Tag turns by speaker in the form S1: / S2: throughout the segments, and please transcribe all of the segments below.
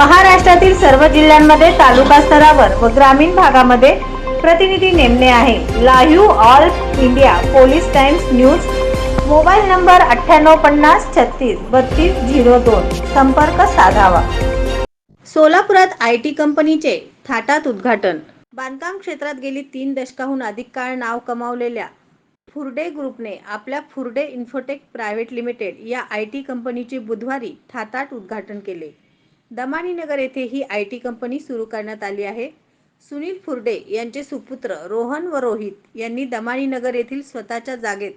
S1: महाराष्ट्रातील सर्व जिल्ह्यांमध्ये तालुका स्तरावर व ग्रामीण भागामध्ये प्रतिनिधी नेमणे आहे. Live All India Police Times news. Mobile number अठ्ठ्याण्णव पन्नास छत्तीस बत्तीस झिरो दोन. संपर्क साधावा. सोलापुरात आय टी कंपनीचे थाटात उद्घाटन. बांधकाम क्षेत्रात गेली तीन दशकाहून अधिक काळ नाव कमावलेल्या फुर्डे ग्रुपने आपल्या फुर्डे इन्फोटेक प्रायव्हेट लिमिटेड या आय टी कंपनीचे बुधवारी थाटात उद्घाटन केले. दमानीनगर येथे ही आय टी कंपनी सुरू करण्यात आली आहे. सुनील फुर्डे यांचे सुपुत्र रोहन व रोहित यांनी दमानीनगर येथील स्वतःच्या जागेत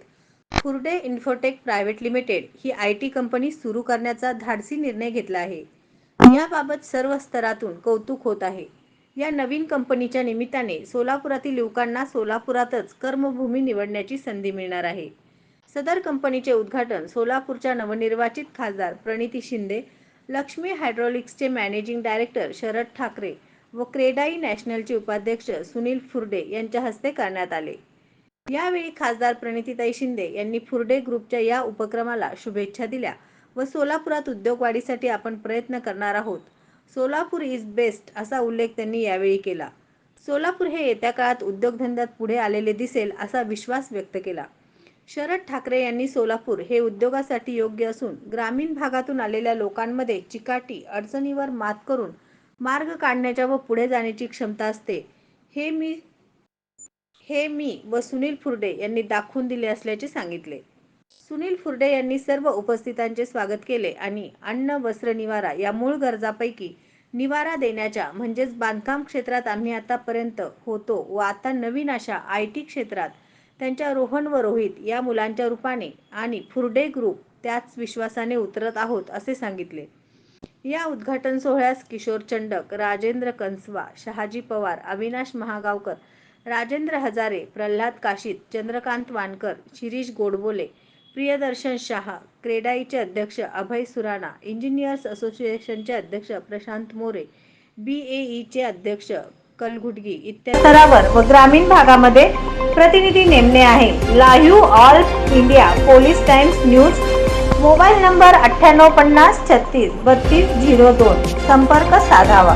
S1: फुर्डे इन्फोटेक प्रायव्हेट लिमिटेड ही आय टी कंपनी सुरू करण्याचा धाडसी निर्णय घेतला आहे. याबाबत सर्व स्तरातून कौतुक होत आहे. या नवीन कंपनीच्या निमित्ताने सोलापुरातील युवकांना सोलापुरातच कर्मभूमी निवडण्याची संधी मिळणार आहे. सदर कंपनीचे उद्घाटन सोलापूरच्या नवनिर्वाचित खासदार प्रणिती शिंदे लक्ष्मी हायड्रॉलिक्सचे मॅनेजिंग डायरेक्टर शरद ठाकरे व क्रेडाई नॅशनलचे उपाध्यक्ष सुनील फुर्डे यांच्या हस्ते करण्यात आले. यावेळी खासदार प्रणितीताई शिंदे यांनी फुर्डे ग्रुपच्या या उपक्रमाला शुभेच्छा दिल्या व सोलापुरात उद्योगवाढीसाठी आपण प्रयत्न करणार आहोत. सोलापूर इज बेस्ट असा उल्लेख त्यांनी यावेळी केला. सोलापूर हे येत्या काळात उद्योगधंद्यात पुढे आलेले दिसेल असा विश्वास व्यक्त केला. शरद ठाकरे यांनी सोलापूर हे उद्योगासाठी योग्य असून ग्रामीण भागातून आलेल्या लोकांमध्ये चिकाटी अडचणीवर मात करून मार्ग काढण्याच्या व पुढे जाण्याची क्षमता असते. हे मी हे मी व सुनील फुर्डे यांनी दाखवून दिले असल्याचे सांगितले. सुनील फुर्डे यांनी सर्व उपस्थितांचे स्वागत केले आणि अन्न वस्त्र निवारा या मूळ गरजापैकी निवारा देण्याच्या म्हणजेच बांधकाम क्षेत्रात आम्ही आतापर्यंत होतो व आता नवीन अशा आय टी क्षेत्रात त्यांच्या रोहन व रोहित या मुलांच्या रूपाने आणि फुर्डे ग्रुप त्याच विश्वासाने उतरत आहोत असे सांगितले. या उद्घाटन सोहळ्यास किशोर चंडक राजेंद्र कंसवा शहाजी पवार अविनाश महागावकर राजेंद्र हजारे प्रल्हाद काशीत चंद्रकांत वानकर शिरीष गोडबोले प्रियदर्शन शहा क्रेडाईचे अध्यक्ष अभय सुराणा इंजिनियर्स असोसिएशनचे अध्यक्ष प्रशांत मोरे बी ए ईचे अध्यक्ष कलघुटगी इत्यादी स्तरावर व ग्रामीण भागामध्ये प्रतिनिधी नेमणे आहे. Live all India police times news. Mobile number अठ्ठ्याण्णव पन्नास छत्तीस बत्तीस झिरो दोन. संपर्क साधावा.